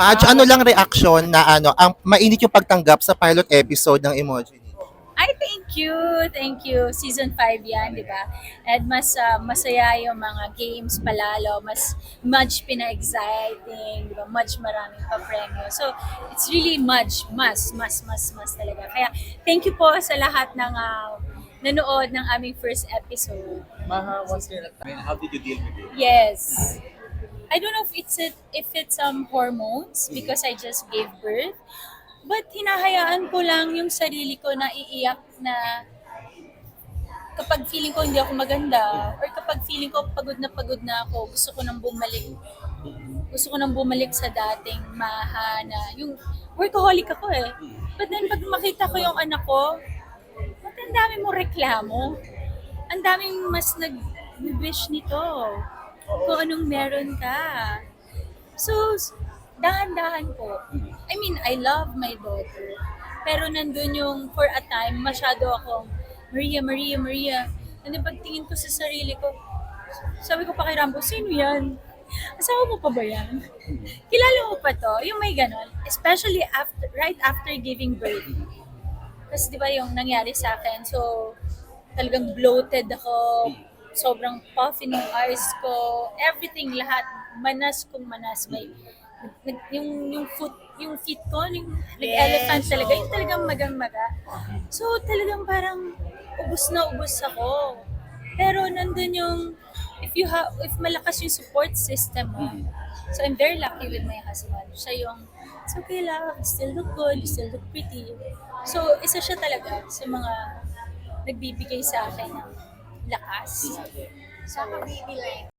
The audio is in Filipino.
Madge, ano lang reaction na ano, ang mainit yung pagtanggap sa pilot episode ng Emoji? Ay, thank you. Thank you. Season 5 yan, di ba? And mas ah, masaya yung mga games palalo. Mas much pina-exciting, di ba? Much maraming pa-premyo. So, it's really much, mas, mas, mas, mas talaga. Kaya, thank you po sa lahat ng ah, nanood ng aming first episode. Maha, once you're at how did you deal with it? Yes. I don't know if it's it, if it's um hormones because I just gave birth. But hinahayaan ko lang yung sarili ko na iiyak na kapag feeling ko hindi ako maganda or kapag feeling ko pagod na pagod na ako, gusto ko nang bumalik. Gusto ko nang bumalik sa dating mahana. Yung workaholic ako eh. But then pag makita ko yung anak ko, ang dami mo reklamo? Ang daming mas nag-wish nito kung anong meron ka. So, dahan-dahan po. I mean, I love my daughter. Pero nandun yung, for a time, masyado akong, Maria, Maria, Maria. Then pagtingin ko sa sarili ko, sabi ko pa kay Rambo, sino yan? Asawa mo pa ba yan? Kilala mo pa to? Yung may ganon. Especially after, right after giving birth. Kasi di ba yung nangyari sa akin, so talagang bloated ako, sobrang puffy ng eyes ko, everything, lahat, manas kung manas. May, nag- yung, yung foot, yung feet ko, yung nag-elephant talaga, yung talagang magang-maga. So talagang parang ubus na ubus ako. Pero nandun yung, if you have, if malakas yung support system mo, so I'm very lucky with my husband. Siya yung, it's okay lang, you still look good, you still look pretty. So, isa siya talaga sa mga nagbibigay sa akin ng lakas. Saka baby like,